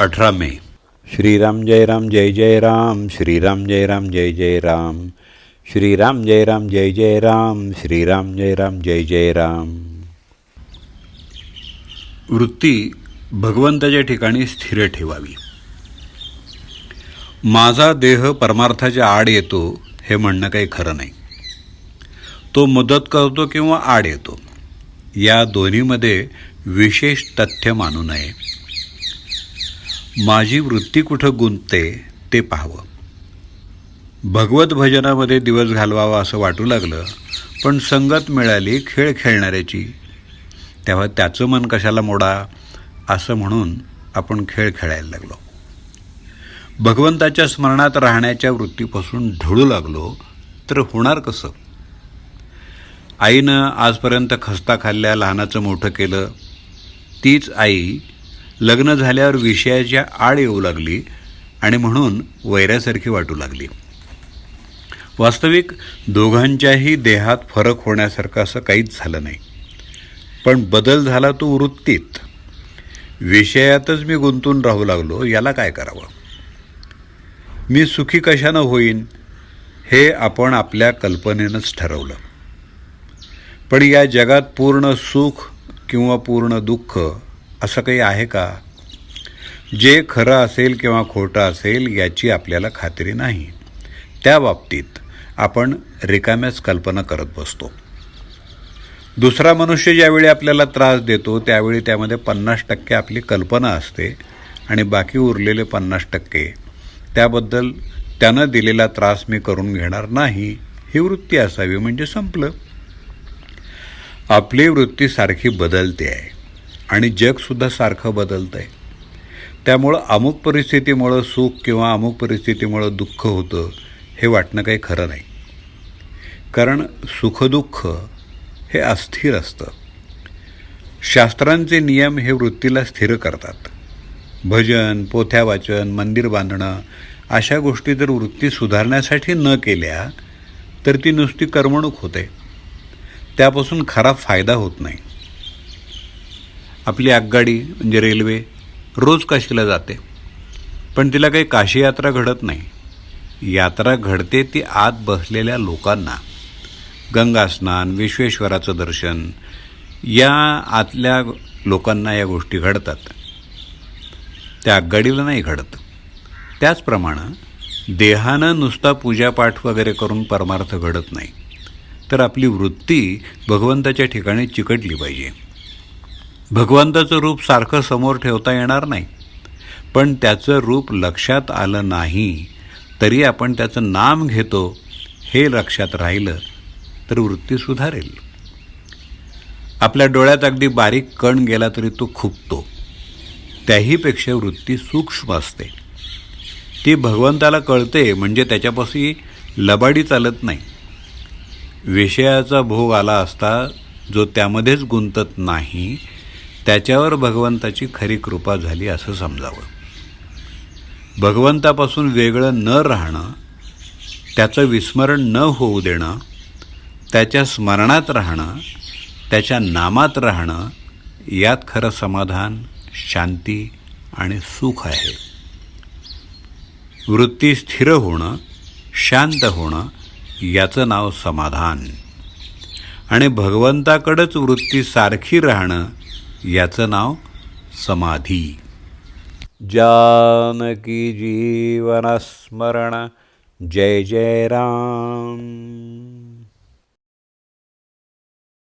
अठरा मे. श्रीराम जय राम जय जय राम. श्रीराम जय राम जय जय राम. श्रीराम जय राम जय जय राम. श्रीराम जय राम जय जय राम. वृत्ती भगवंताच्या ठिकाणी स्थिर ठेवावी. माझा देह परमार्थाच्या आड येतो हे म्हणणं काही खरं नाही. तो मदत करतो किंवा आड येतो. या दोन्हीमध्ये विशेष तथ्य मानू नये. माझी वृत्ती कुठं गुंतते ते पाहावं. भगवत भजनामध्ये दिवस घालवावा असं वाटू लागलं पण संगत मिळाली खेळ खेळणाऱ्याची. तेव्हा त्याचं मन कशाला मोडा असं म्हणून आपण खेळ खेळायला लागलो. भगवंताच्या स्मरणात राहण्याच्या वृत्तीपासून ढळू लागलो तर होणार कसं? आईनं आजपर्यंत खस्ता खाल्ल्या लहानाचं मोठं केलं तीच आई लग्न झाल्यावर विषयाच्या आड येऊ लागली आणि म्हणून वैऱ्यासारखी वाटू लागली. वास्तविक दोघांच्याही देहात फरक होण्यासारखं असं काहीच झालं नाही. पण बदल झाला तो वृत्तीत. विषयातच मी गुंतून राहू लागलो याला काय करावं? मी सुखी कशानं होईन? हे आपण आपल्या कल्पनेनंच ठरवलं. पण या जगात पूर्ण सुख किंवा पूर्ण दुःख असं काही आहे का? जे खरं असेल किंवा खोटं असेल याची आपल्याला खात्री नाही. त्या बाबतीत आपण रिकाम्याच कल्पना करत बसतो. दुसरा मनुष्य ज्यावेळी आपल्याला त्रास देतो त्यावेळी त्यामध्ये पन्नास टक्के आपली कल्पना असते आणि बाकी उरलेले पन्नास टक्के त्याबद्दल त्यानं दिलेला त्रास मी करून घेणार नाही ही वृत्ती असावी म्हणजे संपलं. आपली वृत्ती सारखी बदलते आहे. आणि जगसुद्धा सारखं बदलतं आहे त्यामुळं अमुक परिस्थितीमुळं सुख किंवा अमुक परिस्थितीमुळं दुःख होतं हे वाटणं काही खरं नाही. कारण सुखदुःख हे अस्थिर असतं. शास्त्रांचे नियम हे वृत्तीला स्थिर करतात. भजन पोथ्या वाचन मंदिर बांधणं अशा गोष्टी जर वृत्ती सुधारण्यासाठी न केल्या तर ती नुसती करमणूक होते. त्यापासून खरा फायदा होत नाही. आपली आगगाडी म्हणजे रेल्वे रोज काशीला जाते. पण तिला काही काशी यात्रा घडत नाही. यात्रा घडते ती आत बसलेल्या लोकांना. गंगास्नान विश्वेश्वराचं दर्शन या आतल्या लोकांना या गोष्टी घडतात. त्या आगगाडीला नाही घडत. त्याचप्रमाणे देहानं नुसता पूजापाठ वगैरे करून परमार्थ घडत नाही. तर आपली वृत्ती भगवंताच्या ठिकाणी चिकटली पाहिजे. भगवंताचं रूप सारखं समोर ठेवता येणार नाही. पण त्याचं रूप लक्षात आलं नाही तरी आपण त्याचं नाम घेतो हे लक्षात राहिलं तर वृत्ती सुधारेल. आपल्या डोळ्यात अगदी बारीक कण गेला तरी तो खुपतो. त्याहीपेक्षा वृत्ती सूक्ष्म असते. ती भगवंताला कळते म्हणजे त्याच्यापासून लबाडी चालत नाही. विषयाचा भोग आला असता जो त्यामध्येच गुंतत नाही त्याच्यावर भगवंताची खरी कृपा झाली असं समजावं. भगवंतापासून वेगळं न राहणं त्याचं विस्मरण न होऊ देणं त्याच्या स्मरणात राहणं त्याच्या नामात राहणं यात खरं समाधान शांती आणि सुख आहे. वृत्ती स्थिर होणं शांत होणं याचं नाव समाधान. आणि भगवंताकडंच वृत्ती सारखी राहणं याचं नाव समाधी. जानकी जीवनस्मरण. जय जय राम.